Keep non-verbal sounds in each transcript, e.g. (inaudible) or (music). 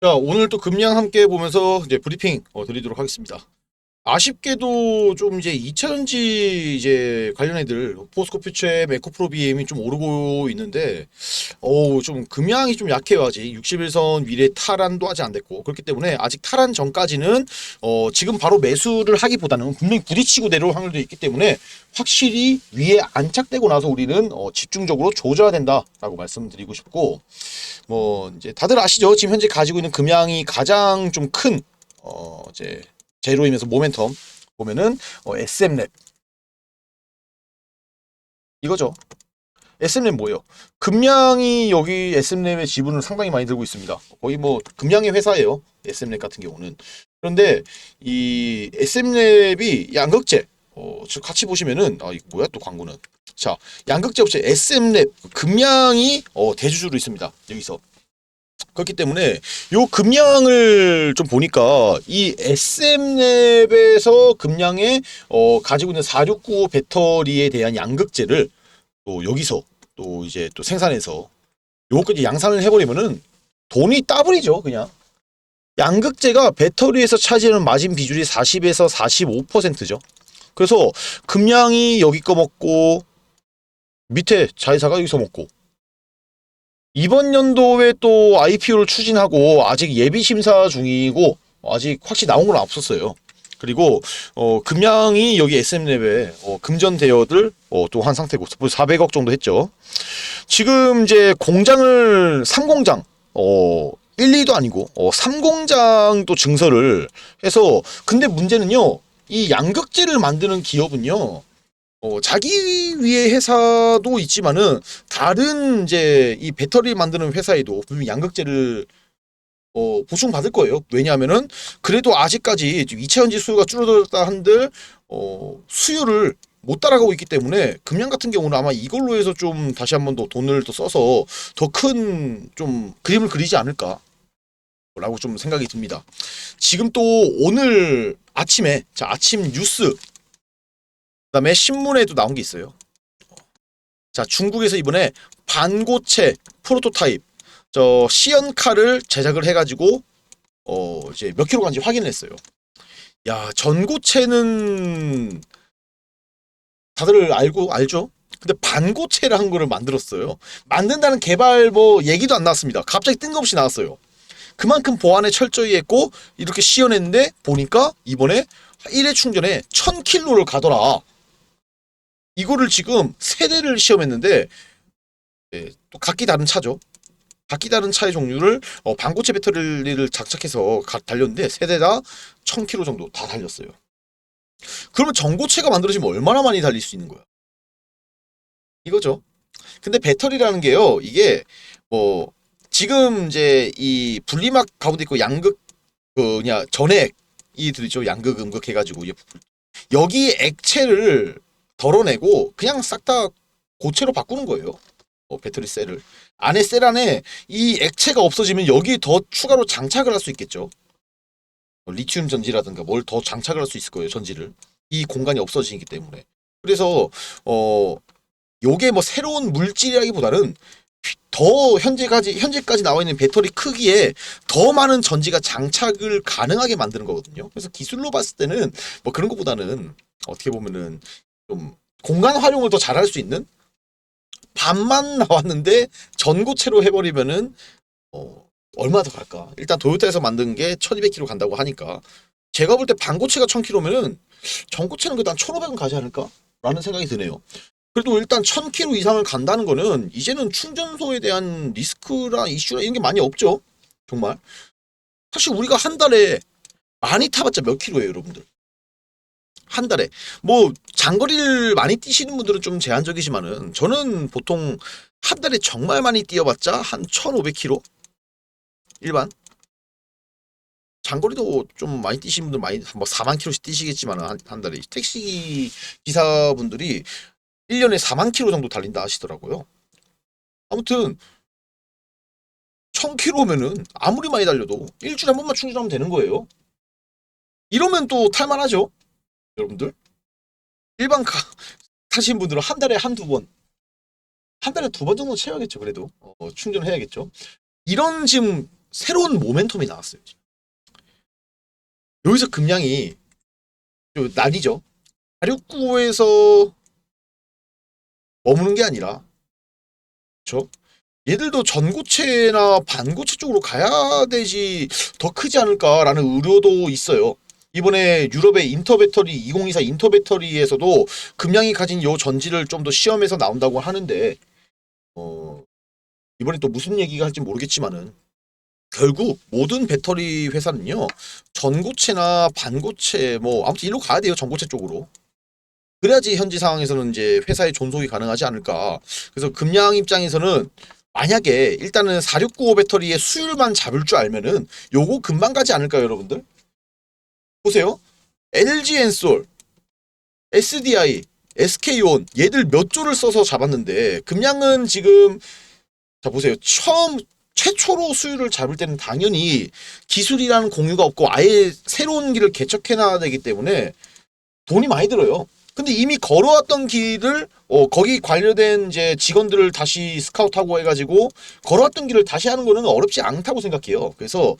자, 오늘 또 금량 함께 보면서 이제 브리핑 어, 드리도록 하겠습니다. 아쉽게도 좀 이제 2차전지 이제 관련 애들 포스코 퓨처의 메코프로 BM이 좀 오르고 있는데 어우 좀 금양이 좀 약해요 아직. 61선 위례 탈환도 아직 안 됐고. 그렇기 때문에 아직 탈환 전까지는 어 지금 바로 매수를 하기보다는 분명히 부딪히고 내려올 확률도 있기 때문에 확실히 위에 안착되고 나서 우리는 어 집중적으로 조져야 된다라고 말씀드리고 싶고 뭐 이제 다들 아시죠? 지금 현재 가지고 있는 금양이 가장 좀큰 어 이제 제로이면서 모멘텀 보면은 어, SM랩 이거죠. SM랩 뭐예요? 금양이 여기 SM랩의 지분을 상당히 많이 들고 있습니다. 거의 뭐 금양의 회사예요. SM랩 같은 경우는. 그런데 이 SM랩이 양극재 어, 저 같이 보시면은 아 이거 뭐야 또 광고는 자 양극재 업체 SM랩 금양이 어, 대주주로 있습니다. 여기서 그렇기 때문에 요 금량을 좀 보니까 이 SM랩에서 금량에 어, 가지고 있는 4695 배터리에 대한 양극재를 또 여기서 또 이제 또 생산해서 요것까지 양산을 해버리면은 돈이 따블이죠 그냥. 양극재가 배터리에서 차지하는 마진 비율이 40에서 45%죠. 그래서 금량이 여기 거 먹고 밑에 자회사가 여기서 먹고 이번 연도에 또 IPO를 추진하고 아직 예비 심사 중이고 아직 확실히 나온 건 없었어요. 그리고 어, 금양이 여기 SM랩에 어, 금전 대여들 어, 또 한 상태고 400억 정도 했죠. 지금 이제 공장을 3공장 어 1, 2도 아니고 어 3공장도 증설을 해서 근데 문제는요. 이 양극재를 만드는 기업은요. 어, 자기 위의 회사도 있지만은 다른 이제 이 배터리 만드는 회사에도 분명 양극재를 어, 보충 받을 거예요. 왜냐하면은 그래도 아직까지 2차전지 수요가 줄어들었다 한들 어, 수요를 못 따라가고 있기 때문에 금양 같은 경우는 아마 이걸로 해서 좀 다시 한 번 더 돈을 또 써서 더 큰 좀 그림을 그리지 않을까. 라고 좀 생각이 듭니다. 지금 또 오늘 아침에 자 아침 뉴스 그다음에 신문에도 나온 게 있어요. 자 중국에서 이번에 반고체 프로토타입 저 시연카를 제작을 해가지고 어 이제 몇 킬로 간지 확인을 했어요. 야 전고체는 다들 알고 알죠? 근데 반고체를 한 거를 만들었어요. 만든다는 개발 뭐 얘기도 안 나왔습니다. 갑자기 뜬금없이 나왔어요. 그만큼 보안에 철저히 했고 이렇게 시연했는데 보니까 이번에 1회 충전에 1000킬로를 가더라. 이거를 지금 세 대를 시험했는데 예, 또 각기 다른 차죠. 각기 다른 차의 종류를 어, 반고체 배터리를 장착해서 가- 달렸는데 세 대 다 1000km 정도 다 달렸어요. 그러면 전고체가 만들어지면 얼마나 많이 달릴 수 있는 거야? 이거죠. 근데 배터리라는 게요. 이게 뭐 지금 이제 이 분리막 가운데 있고 양극 그냐 전액이 들죠. 양극 음극 해가지고 여기 액체를 덜어내고 그냥 싹 다 고체로 바꾸는 거예요. 어, 배터리 셀을 안에 셀 안에 이 액체가 없어지면 여기 더 추가로 장착을 할 수 있겠죠. 어, 리튬 전지라든가 뭘 더 장착을 할 수 있을 거예요. 전지를 이 공간이 없어지기 때문에 그래서 어 요게 뭐 새로운 물질이라기보다는 더 현재까지 현재까지 나와 있는 배터리 크기에 더 많은 전지가 장착을 가능하게 만드는 거거든요. 그래서 기술로 봤을 때는 뭐 그런 것보다는 어떻게 보면은 좀 공간 활용을 더 잘할 수 있는 반만 나왔는데 전고체로 해버리면은 어, 얼마 더 갈까? 일단 도요타에서 만든 게 1200km 간다고 하니까 제가 볼 때 반고체가 1000km면은 전고체는 한 1500은 가지 않을까? 라는 생각이 드네요. 그래도 일단 1000km 이상을 간다는 거는 이제는 충전소에 대한 리스크나 이슈나 이런 게 많이 없죠. 정말. 사실 우리가 한 달에 많이 타봤자 몇 킬로예요, 여러분들? 한 달에 뭐 장거리를 많이 뛰시는 분들은 좀 제한적이지만은 저는 보통 한 달에 정말 많이 뛰어봤자 한 1,500km 일반 장거리도 좀 많이 뛰시는 분들 많이 뭐 4만 킬로씩 뛰시겠지만 한, 한 달에 택시 기사분들이 1년에 4만 킬로 정도 달린다 하시더라고요. 아무튼 1000킬로면은 아무리 많이 달려도 일주일에 한 번만 충전하면 되는 거예요. 이러면 또 탈만하죠. 여러분들 일반 가 (laughs) 타신 분들은 한 달에 한두 번, 한 달에 두 번 정도 채워야겠죠. 그래도 어, 충전해야겠죠. 이런 지금 새로운 모멘텀이 나왔어요. 여기서 금량이 좀 난이죠. 469에서 머무는 게 아니라 그렇죠? 얘들도 전고체나 반고체 쪽으로 가야 되지 더 크지 않을까라는 우려도 있어요. 이번에 유럽의 인터배터리 2024 인터배터리에서도 금량이 가진 요 전지를 좀 더 시험해서 나온다고 하는데 어 이번에 또 무슨 얘기가 할지 모르겠지만은 결국 모든 배터리 회사는요 전고체나 반고체 뭐 아무튼 이리로 가야 돼요 전고체 쪽으로. 그래야지 현지 상황에서는 이제 회사의 존속이 가능하지 않을까. 그래서 금양 입장에서는 만약에 일단은 4695 배터리의 수율만 잡을 줄 알면은 요거 금방 가지 않을까요 여러분들 보세요 LG 엔솔 SDI SK온 얘들 몇 조를 써서 잡았는데 금양은 지금 자 보세요 처음 최초로 수율을 잡을 때는 당연히 기술이라는 공유가 없고 아예 새로운 길을 개척해 놔야 되기 때문에 돈이 많이 들어요. 근데 이미 걸어왔던 길을 어, 거기 관련된 이제 직원들을 다시 스카우트하고 해가지고 걸어왔던 길을 다시 하는 거는 어렵지 않다고 생각해요. 그래서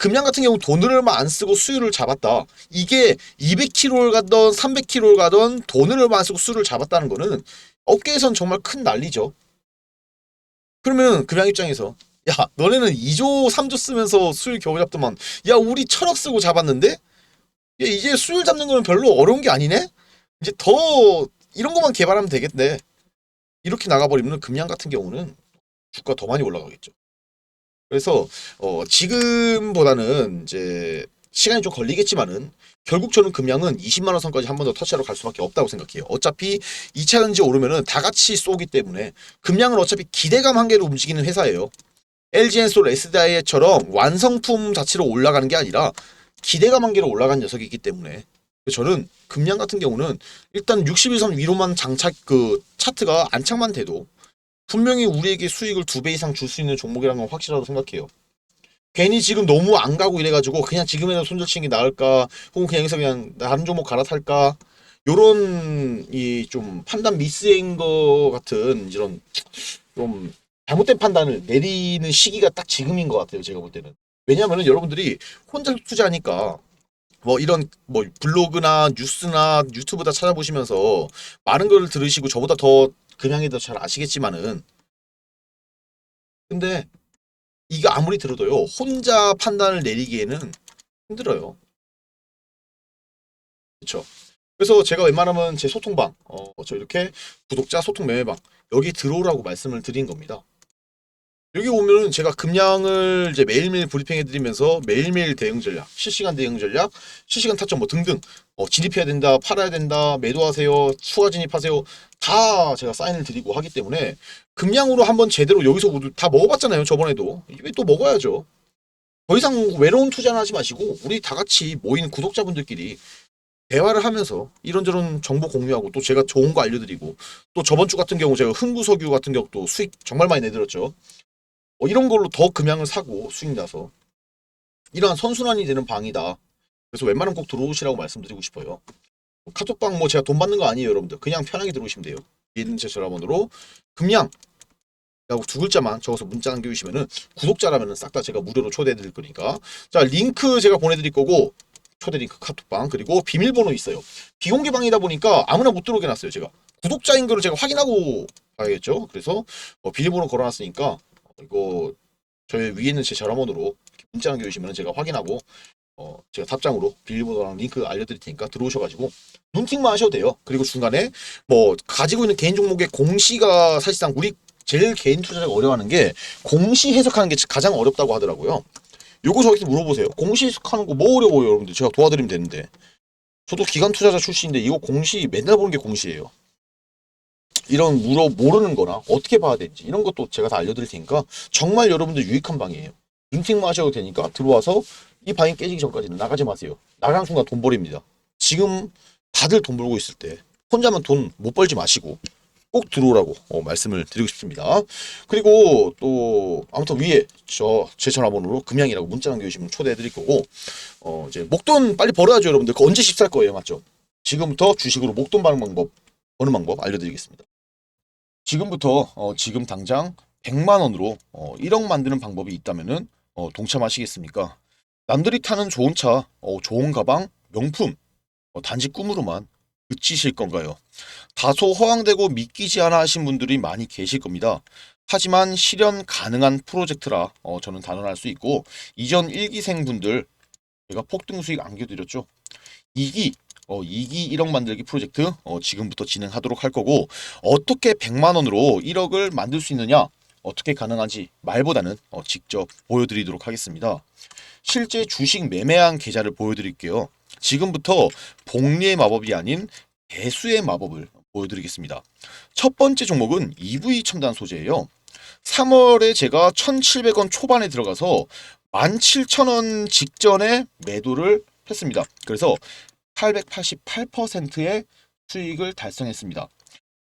금양 같은 경우 돈을 안 쓰고 수율을 잡았다. 이게 200km를 가던 300km를 가던 돈을 안 쓰고 수율을 잡았다는 거는 업계에선 정말 큰 난리죠. 그러면 금양 입장에서 야 너네는 2조 3조 쓰면서 수율 겨우 잡더만. 야 우리 천억 쓰고 잡았는데? 야 이제 수율 잡는 거는 별로 어려운 게 아니네? 이제 더 이런 것만 개발하면 되겠네. 이렇게 나가버리면 금양 같은 경우는 주가 더 많이 올라가겠죠 그래서 어 지금보다는 이제 시간이 좀 걸리겠지만은 결국 저는 금양은 20만 원 선까지 한 번 더 터치하러 갈 수밖에 없다고 생각해요. 어차피 2차 전지 오르면은 다 같이 쏘기 때문에 금양은 어차피 기대감 한계로 움직이는 회사예요. LG엔솔 SDI처럼 완성품 자체로 올라가는 게 아니라 기대감 한계로 올라간 녀석이기 때문에 저는 금양 같은 경우는 일단 61선 위로만 장착 그 차트가 안착만 돼도 분명히 우리에게 수익을 두 배 이상 줄 수 있는 종목이라는 건 확실하다고 생각해요. 괜히 지금 너무 안 가고 이래가지고 그냥 지금이라도 손절치는 게 나을까? 혹은 그냥 여기서 그냥 다른 종목 갈아탈까? 요런 이 좀 판단 미스인 거 같은 이런 좀 잘못된 판단을 내리는 시기가 딱 지금인 것 같아요 제가 볼 때는. 왜냐하면 여러분들이 혼자 투자하니까 뭐 이런 뭐 블로그나 뉴스나 유튜브 다 찾아보시면서 많은 걸 들으시고 저보다 더 그냥에 더잘 아시겠지만은 근데 이거 아무리 들어도요 혼자 판단을 내리기에는 힘들어요. 그렇죠 그래서 제가 웬만하면 제 소통방 어 저 이렇게 구독자 소통 매매방 여기 들어오라고 말씀을 드린 겁니다. 여기 오면은 제가 금량을 이제 매일매일 브리핑해 드리면서 매일매일 대응 전략, 실시간 대응 전략, 실시간 타점 뭐 등등 어, 진입해야 된다, 팔아야 된다, 매도하세요, 추가 진입하세요 다 제가 사인을 드리고 하기 때문에 금량으로 한번 제대로 여기서 모두 다 먹어봤잖아요 저번에도 이게 또 먹어야죠 더 이상 외로운 투자는 하지 마시고 우리 다 같이 모인 구독자분들끼리 대화를 하면서 이런저런 정보 공유하고 또 제가 좋은 거 알려드리고 또 저번 주 같은 경우 제가 흥구석유 같은 경우도 수익 정말 많이 내드렸죠 어, 이런 걸로 더 금양을 사고 수익 나서 이러한 선순환이 되는 방이다. 그래서 웬만하면 꼭 들어오시라고 말씀드리고 싶어요. 카톡방 뭐 제가 돈 받는 거 아니에요, 여러분들. 그냥 편하게 들어오시면 돼요. 있는 제 전화번호로 금양 라고 두 글자만 적어서 문자 남겨주시면은 구독자라면은 싹 다 제가 무료로 초대해 드릴 거니까. 자, 링크 제가 보내드릴 거고 초대 링크 카톡방 그리고 비밀번호 있어요. 비공개 방이다 보니까 아무나 못 들어오게 놨어요, 제가. 구독자인 거를 제가 확인하고 봐야겠죠. 그래서 어, 비밀번호 걸어놨으니까 이거 저희 위에 있는 제 전화번호로 문자 남겨주시면 제가 확인하고 어 제가 답장으로 비밀번호랑 링크 알려드릴 테니까 들어오셔가지고 눈팅만 하셔도 돼요. 그리고 중간에 뭐 가지고 있는 개인 종목의 공시가 사실상 우리 제일 개인 투자자가 어려워하는 게 공시 해석하는 게 가장 어렵다고 하더라고요. 요거 저한테 물어보세요. 공시 해석하는 거 뭐 어려워요, 여러분들? 제가 도와드리면 되는데. 저도 기관 투자자 출신인데 이거 공시 맨날 보는 게 공시예요. 이런 물어 모르는 거나 어떻게 봐야 되는지 이런 것도 제가 다 알려드릴 테니까 정말 여러분들 유익한 방이에요. 눈팅만 하셔도 되니까 들어와서 이 방이 깨지기 전까지는 나가지 마세요. 나가는 순간 돈 버립니다. 지금 다들 돈 벌고 있을 때 혼자만 돈 못 벌지 마시고 꼭 들어오라고 어, 말씀을 드리고 싶습니다. 그리고 또 아무튼 위에 저 제 전화번호로 금양이라고 문자 남겨주시면 초대해 드릴 거고 어 이제 목돈 빨리 벌어야죠 여러분들. 그 언제 씹살 거예요 맞죠? 지금부터 주식으로 목돈 버는 방법 버는 방법 알려드리겠습니다. 지금부터 어, 지금 당장 100만 원으로 어, 1억 만드는 방법이 있다면은 어, 동참하시겠습니까? 남들이 타는 좋은 차, 어, 좋은 가방, 명품, 어, 단지 꿈으로만 그치실 건가요? 다소 허황되고 믿기지 않아 하신 분들이 많이 계실 겁니다. 하지만 실현 가능한 프로젝트라 어, 저는 단언할 수 있고 이전 1기생 분들 제가 폭등 수익 안겨드렸죠. 2기 어, 2기 1억 만들기 프로젝트 어, 지금부터 진행하도록 할 거고 어떻게 100만 원으로 1억을 만들 수 있느냐 어떻게 가능한지 말보다는 어, 직접 보여드리도록 하겠습니다. 실제 주식 매매한 계좌를 보여드릴게요. 지금부터 복리의 마법이 아닌 배수의 마법을 보여드리겠습니다. 첫 번째 종목은 EV 첨단 소재예요. 3월에 제가 1,700원 초반에 들어가서 17,000원 직전에 매도를 했습니다. 그래서 888%의 수익을 달성했습니다.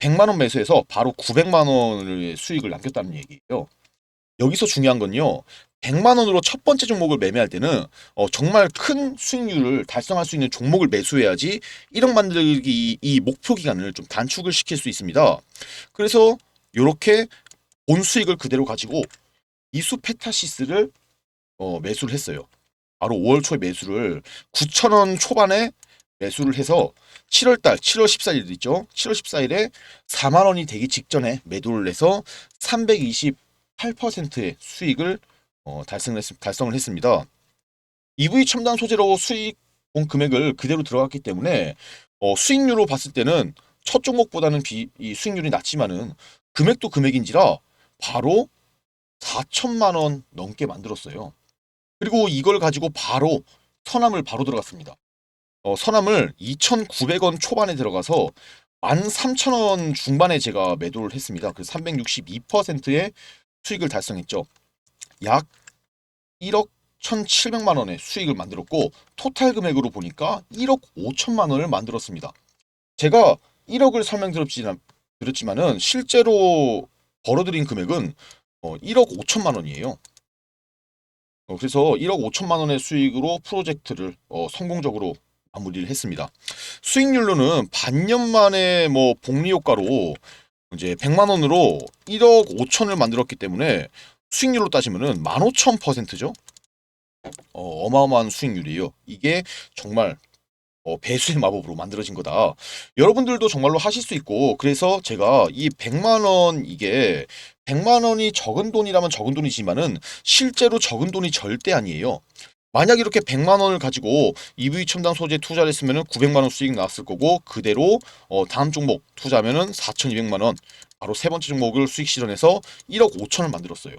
100만 원 매수해서 바로 900만 원의 수익을 남겼다는 얘기예요. 여기서 중요한 건요. 100만 원으로 첫 번째 종목을 매매할 때는 어, 정말 큰 수익률을 달성할 수 있는 종목을 매수해야지 1억 만들기 이, 이 목표 기간을 좀 단축을 시킬 수 있습니다. 그래서 이렇게 본 수익을 그대로 가지고 이수 페타시스를 어, 매수를 했어요. 바로 5월 초에 매수를 9,000원 초반에 매수를 해서 7월달 7월 14일 있죠. 7월 14일에 4만 원이 되기 직전에 매도를 해서 328%의 수익을 어, 달성을, 했, 달성을 했습니다. EV 첨단 소재로 수익 본 금액을 그대로 들어갔기 때문에 어, 수익률로 봤을 때는 첫 종목보다는 비, 이 수익률이 낮지만은 금액도 금액인지라 바로 4천만 원 넘게 만들었어요. 그리고 이걸 가지고 바로 선암을 바로 들어갔습니다. 어, 선암을 2,900원 초반에 들어가서 13,000원 중반에 제가 매도를 했습니다. 그 362%의 수익을 달성했죠. 약 1억 1,700만 원의 수익을 만들었고 토탈 금액으로 보니까 1억 5천만 원을 만들었습니다. 제가 1억을 설명드렸지만 드렸지만은 실제로 벌어들인 금액은 어, 1억 5천만 원이에요. 어, 그래서 1억 5천만 원의 수익으로 프로젝트를 어, 성공적으로 마무리를 했습니다. 수익률로는 반년 만에 뭐 복리 효과로 이제 100만 원으로 1억 5천을 만들었기 때문에 수익률로 따지면은 15,000%죠. 어, 어마어마한 수익률이에요. 이게 정말 어, 배수의 마법으로 만들어진 거다. 여러분들도 정말로 하실 수 있고 그래서 제가 이 100만 원 이게 100만 원이 적은 돈이라면 적은 돈이지만은 실제로 적은 돈이 절대 아니에요. 만약 이렇게 100만 원을 가지고 EV 첨단 소재 투자를 했으면은 900만 원 수익 나왔을 거고 그대로 어, 다음 종목 투자하면은 4,200만 원 바로 세 번째 종목을 수익 실현해서 1억 5천을 만들었어요.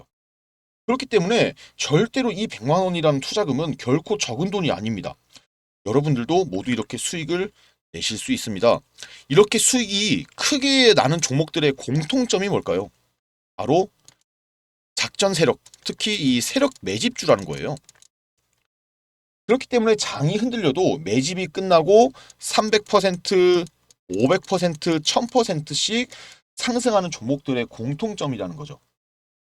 그렇기 때문에 절대로 이 100만 원이라는 투자금은 결코 적은 돈이 아닙니다. 여러분들도 모두 이렇게 수익을 내실 수 있습니다. 이렇게 수익이 크게 나는 종목들의 공통점이 뭘까요? 바로 작전 세력, 특히 이 세력 매집주라는 거예요. 그렇기 때문에 장이 흔들려도 매집이 끝나고 300%, 500%, 1000%씩 상승하는 종목들의 공통점이라는 거죠.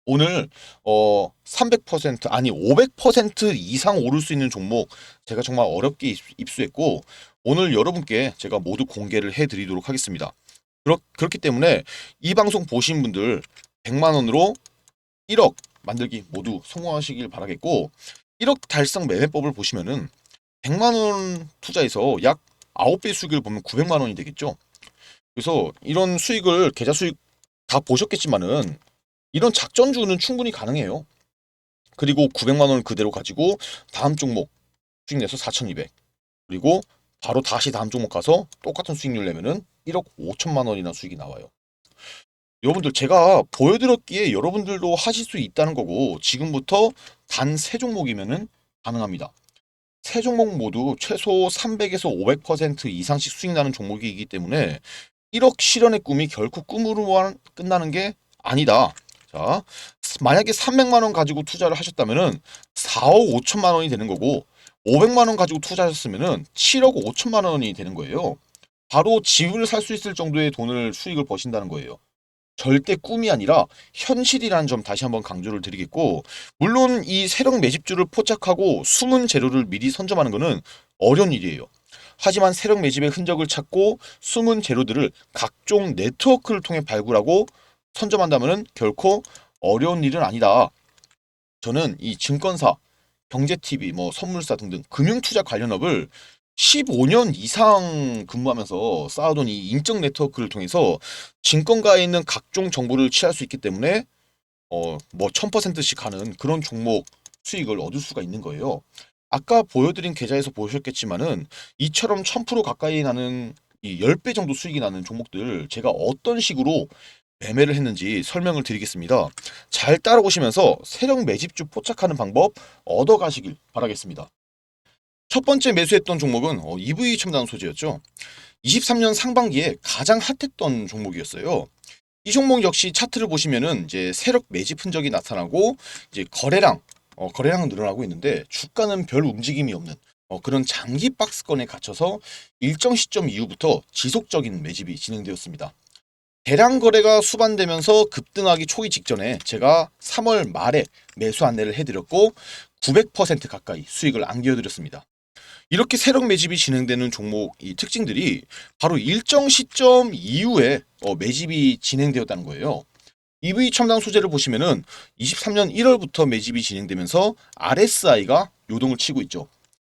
오늘 어 300% 아니 500% 이상 오를 수 있는 종목 제가 정말 어렵게 입- 입수했고 오늘 여러분께 제가 모두 공개를 해드리도록 하겠습니다. 그렇, 그렇기 때문에 이 방송 보신 분들 100만 원으로 1억 만들기 모두 성공하시길 바라겠고 1억 달성 매매법을 보시면은 100만 원 투자해서 약 9배 수익을 보면 900만 원이 되겠죠. 그래서 이런 수익을 계좌 수익 다 보셨겠지만은 이런 작전주는 충분히 가능해요. 그리고 900만 원을 그대로 가지고 다음 종목 수익 내서 4,200. 그리고 바로 다시 다음 종목 가서 똑같은 수익률 내면은 1억 5천만 원이나 수익이 나와요. 여러분들 제가 보여드렸기에 여러분들도 하실 수 있다는 거고 지금부터 단 세 종목이면은 가능합니다. 세 종목 모두 최소 300에서 500% 이상씩 수익 나는 종목이기 때문에 1억 실현의 꿈이 결코 꿈으로만 끝나는 게 아니다. 자, 만약에 300만 원 가지고 투자를 하셨다면은 4억 5천만 원이 되는 거고 500만 원 가지고 투자하셨으면은 7억 5천만 원이 되는 거예요. 바로 집을 살 수 있을 정도의 돈을 수익을 버신다는 거예요. 절대 꿈이 아니라 현실이라는 점 다시 한번 강조를 드리겠고 물론 이 세력 매집주를 포착하고 숨은 재료를 미리 선점하는 것은 어려운 일이에요. 하지만 세력 매집의 흔적을 찾고 숨은 재료들을 각종 네트워크를 통해 발굴하고 선점한다면 결코 어려운 일은 아니다. 저는 이 증권사, 경제TV, 뭐 선물사 등등 금융투자 관련 업을 15년 이상 근무하면서 쌓아둔 이 인적 네트워크를 통해서 증권가에 있는 각종 정보를 취할 수 있기 때문에 어, 뭐 1000%씩 가는 그런 종목 수익을 얻을 수가 있는 거예요. 아까 보여드린 계좌에서 보셨겠지만은 이처럼 1000% 가까이 나는 이 10배 정도 수익이 나는 종목들 제가 어떤 식으로 매매를 했는지 설명을 드리겠습니다. 잘 따라오시면서 세력 매집주 포착하는 방법 얻어가시길 바라겠습니다. 첫 번째 매수했던 종목은 어, EV 첨단 소재였죠. 23년 상반기에 가장 핫했던 종목이었어요. 이 종목 역시 차트를 보시면은 이제 세력 매집 흔적이 나타나고 이제 거래량 어, 거래량은 늘어나고 있는데 주가는 별 움직임이 없는 어, 그런 장기 박스권에 갇혀서 일정 시점 이후부터 지속적인 매집이 진행되었습니다. 대량 거래가 수반되면서 급등하기 초기 직전에 제가 3월 말에 매수 안내를 해드렸고 900% 가까이 수익을 안겨드렸습니다. 이렇게 세력 매집이 진행되는 종목 이 특징들이 바로 일정 시점 이후에 어, 매집이 진행되었다는 거예요. EV 첨단 소재를 보시면은 23년 1월부터 매집이 진행되면서 RSI가 요동을 치고 있죠.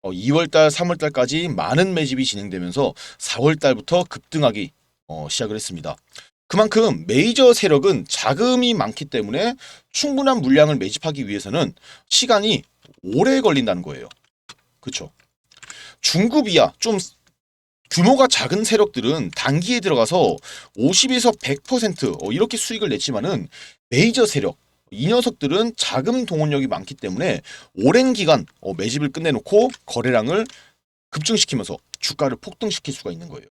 어, 2월달, 3월달까지 많은 매집이 진행되면서 4월달부터 급등하기 어, 시작을 했습니다. 그만큼 메이저 세력은 자금이 많기 때문에 충분한 물량을 매집하기 위해서는 시간이 오래 걸린다는 거예요. 그렇죠? 중급이야 좀 규모가 작은 세력들은 단기에 들어가서 50에서 100% 어, 이렇게 수익을 냈지만은 메이저 세력 이 녀석들은 자금 동원력이 많기 때문에 오랜 기간 어, 매집을 끝내놓고 거래량을 급증시키면서 주가를 폭등시킬 수가 있는 거예요.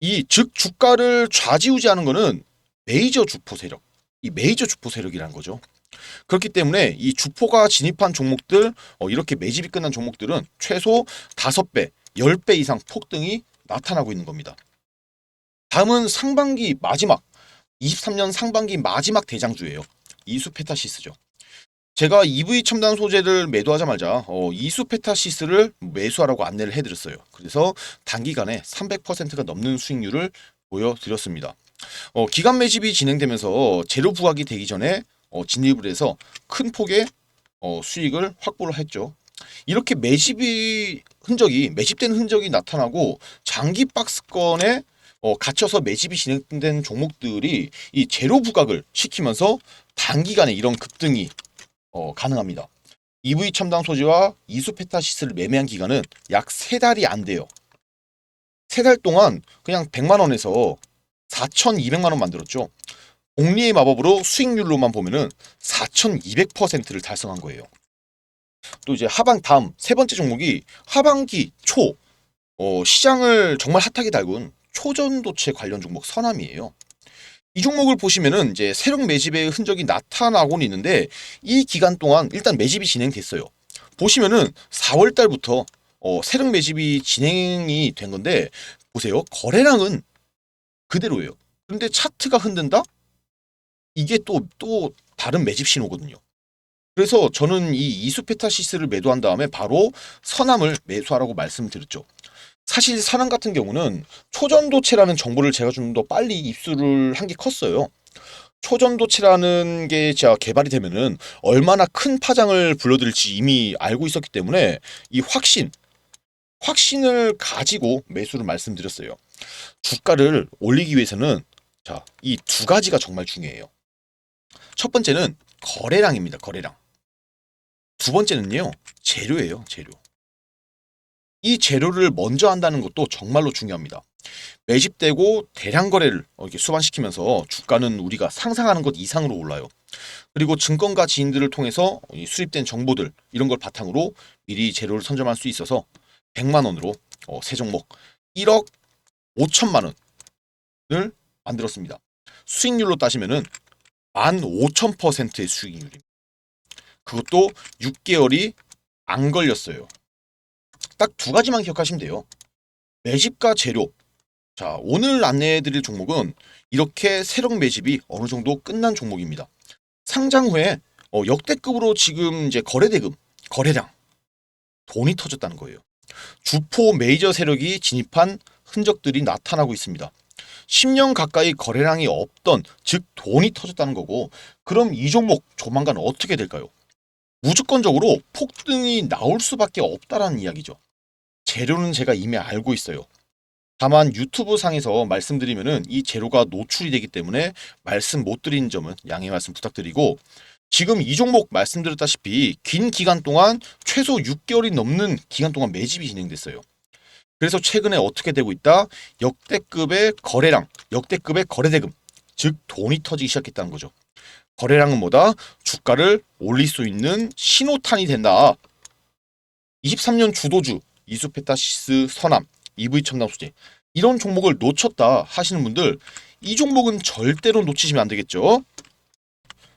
이 즉 주가를 좌지우지하는 거는 메이저 주포 세력, 이 메이저 주포 세력이라는 거죠. 그렇기 때문에 이 주포가 진입한 종목들 어, 이렇게 매집이 끝난 종목들은 최소 5배, 10배 이상 폭등이 나타나고 있는 겁니다. 다음은 상반기 마지막 23년 상반기 마지막 대장주예요. 이수페타시스죠. 제가 EV 첨단 소재를 매도하자마자 어, 이수페타시스를 매수하라고 안내를 해드렸어요. 그래서 단기간에 300%가 넘는 수익률을 보여드렸습니다. 어, 기간 매집이 진행되면서 재료 부각이 되기 전에 어, 진입을 해서 큰 폭의 어, 수익을 확보를 했죠. 이렇게 매집이 흔적이 매집된 흔적이 나타나고 장기 박스권에 어, 갇혀서 매집이 진행된 종목들이 이 재료 부각을 시키면서 단기간에 이런 급등이 어, 가능합니다. EV 첨단 소재와 이수페타시스를 매매한 기간은 약세 달이 안 돼요. 세달 동안 그냥 100만 원에서 4,200만 원 만들었죠. 복리의 마법으로 수익률로만 보면은 4,200%를 달성한 거예요. 또 이제 하반 다음 세 번째 종목이 하반기 초 어, 시장을 정말 핫하게 달군 초전도체 관련 종목 선암이에요. 이 종목을 보시면은 이제 세력 매집의 흔적이 나타나고는 있는데 이 기간 동안 일단 매집이 진행됐어요. 보시면은 4월 달부터 어, 세력 매집이 진행이 된 건데 보세요. 거래량은 그대로예요. 근데 차트가 흔든다? 이게 또또 다른 매집 신호거든요. 그래서 저는 이 이수페타시스를 매도한 다음에 바로 선암을 매수하라고 말씀드렸죠. 사실 선암 같은 경우는 초전도체라는 정보를 제가 좀 더 빨리 입수를 한 게 컸어요. 초전도체라는 게 제가 개발이 되면은 얼마나 큰 파장을 불러들일지 이미 알고 있었기 때문에 이 확신, 확신을 가지고 매수를 말씀드렸어요. 주가를 올리기 위해서는 자, 이 두 가지가 정말 중요해요. 첫 번째는 거래량입니다. 거래량. 두 번째는요. 재료예요. 재료. 이 재료를 먼저 한다는 것도 정말로 중요합니다. 매집되고 대량 거래를 이렇게 수반시키면서 주가는 우리가 상상하는 것 이상으로 올라요. 그리고 증권가 지인들을 통해서 이 수립된 정보들 이런 걸 바탕으로 미리 재료를 선점할 수 있어서 100만 원으로 어, 세 종목 1억 5천만 원을 만들었습니다. 수익률로 따지면은 15,000%의 수익률입니다. 그것도 6개월이 안 걸렸어요. 딱 두 가지만 기억하시면 돼요. 매집과 재료. 자, 오늘 안내해드릴 종목은 이렇게 세력 매집이 어느 정도 끝난 종목입니다. 상장 후에 어, 역대급으로 지금 이제 거래대금, 거래량, 돈이 터졌다는 거예요. 주포 메이저 세력이 진입한 흔적들이 나타나고 있습니다. 10년 가까이 거래량이 없던 즉 돈이 터졌다는 거고 그럼 이 종목 조만간 어떻게 될까요? 무조건적으로 폭등이 나올 수밖에 없다라는 이야기죠. 재료는 제가 이미 알고 있어요. 다만 유튜브 상에서 말씀드리면은 이 재료가 노출이 되기 때문에 말씀 못 드리는 점은 양해 말씀 부탁드리고 지금 이 종목 말씀드렸다시피 긴 기간 동안 최소 6개월이 넘는 기간 동안 매집이 진행됐어요. 그래서 최근에 어떻게 되고 있다? 역대급의 거래량, 역대급의 거래대금, 즉 돈이 터지기 시작했다는 거죠. 거래량은 뭐다? 주가를 올릴 수 있는 신호탄이 된다. 23년 주도주 이수페타시스 선암, EV 첨단 소재 이런 종목을 놓쳤다 하시는 분들 이 종목은 절대로 놓치시면 안 되겠죠.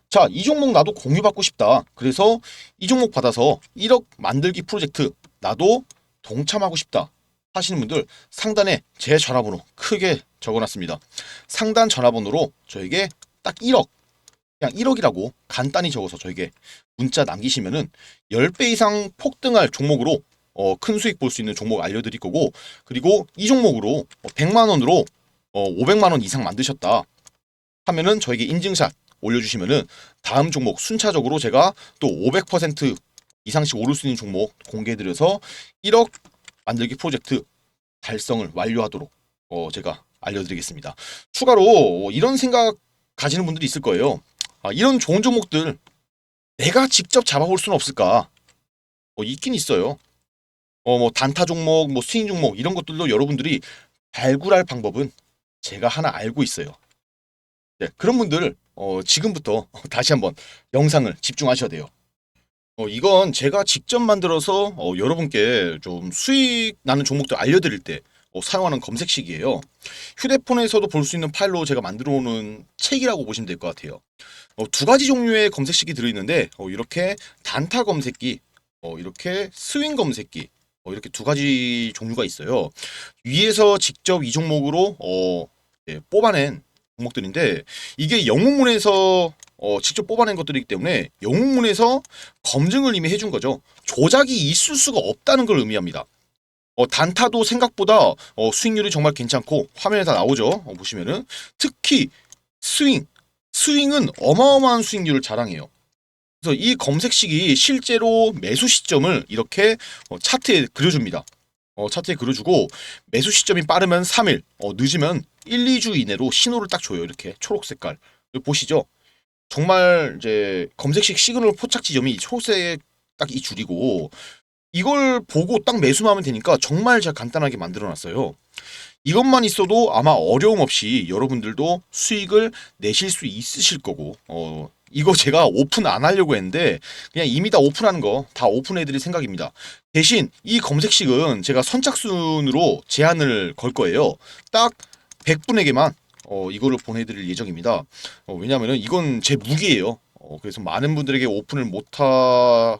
자, 이 종목 나도 공유받고 싶다. 그래서 이 종목 받아서 1억 만들기 프로젝트 나도 동참하고 싶다. 하시는 분들 상단에 제 전화번호 크게 적어놨습니다. 상단 전화번호로 저에게 딱 1억 그냥 1억이라고 간단히 적어서 저에게 문자 남기시면은 10배 이상 폭등할 종목으로 어, 큰 수익 볼 수 있는 종목 알려드릴 거고 그리고 이 종목으로 100만 원으로 어, 500만 원 이상 만드셨다 하면은 저에게 인증샷 올려주시면은 다음 종목 순차적으로 제가 또 500% 이상씩 오를 수 있는 종목 공개해드려서 1억 만들기 프로젝트 달성을 완료하도록 어, 제가 알려드리겠습니다. 추가로 이런 생각 가지는 분들이 있을 거예요. 아, 이런 좋은 종목들 내가 직접 잡아볼 수는 없을까? 어, 있긴 있어요. 어, 뭐 단타 종목, 뭐 스윙 종목 이런 것들도 여러분들이 발굴할 방법은 제가 하나 알고 있어요. 네, 그런 분들 어, 지금부터 (laughs) 다시 한번 영상을 집중하셔야 돼요. 어, 이건 제가 직접 만들어서 어, 여러분께 좀 수익 나는 종목들 알려드릴 때 어, 사용하는 검색식이에요. 휴대폰에서도 볼 수 있는 파일로 제가 만들어 놓은 책이라고 보시면 될 것 같아요. 어, 두 가지 종류의 검색식이 들어있는데 어, 이렇게 단타 검색기, 어, 이렇게 스윙 검색기 어, 이렇게 두 가지 종류가 있어요. 위에서 직접 이 종목으로 어, 예, 뽑아낸 종목들인데 이게 영웅문에서 어, 직접 뽑아낸 것들이기 때문에 영웅문에서 검증을 이미 해준 거죠. 조작이 있을 수가 없다는 걸 의미합니다. 어, 단타도 생각보다 어, 수익률이 정말 괜찮고 화면에 다 나오죠. 어, 보시면은 특히 스윙, 스윙은 어마어마한 수익률을 자랑해요. 그래서 이 검색식이 실제로 매수 시점을 이렇게 어, 차트에 그려줍니다. 어, 차트에 그려주고 매수 시점이 빠르면 3일, 어, 늦으면 1, 2주 이내로 신호를 딱 줘요. 이렇게 초록 색깔. 보시죠. 정말 이제 검색식 시그널 포착 지점이 초록색 딱 이 줄이고 이걸 보고 딱 매수만 하면 되니까 정말 제가 간단하게 만들어 놨어요. 이것만 있어도 아마 어려움 없이 여러분들도 수익을 내실 수 있으실 거고 어 이거 제가 오픈 안 하려고 했는데 그냥 이미 다 오픈하는 거다 오픈해 드릴 생각입니다. 대신 이 검색식은 제가 선착순으로 제한을 걸 거예요. 딱 100분에게만 어, 이거를 보내드릴 예정입니다. 어, 왜냐하면 이건 제 무기예요. 어, 그래서 많은 분들에게 오픈을 못하는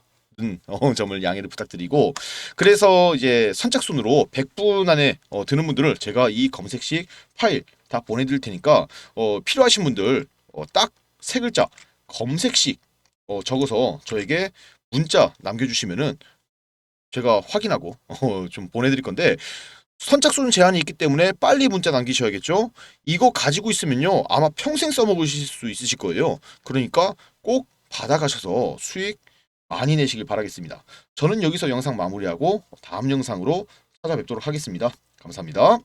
어, (laughs) 점을 양해를 부탁드리고 그래서 이제 선착순으로 100분 안에 어, 드는 분들을 제가 이 검색식 파일 다 보내드릴 테니까 어, 필요하신 분들 어, 딱 세 글자 검색식 어, 적어서 저에게 문자 남겨주시면은 제가 확인하고 어, 좀 보내드릴 건데 선착순 제한이 있기 때문에 빨리 문자 남기셔야겠죠. 이거 가지고 있으면요 아마 평생 써먹으실 수 있으실 거예요. 그러니까 꼭 받아가셔서 수익 많이 내시길 바라겠습니다. 저는 여기서 영상 마무리하고 다음 영상으로 찾아뵙도록 하겠습니다. 감사합니다.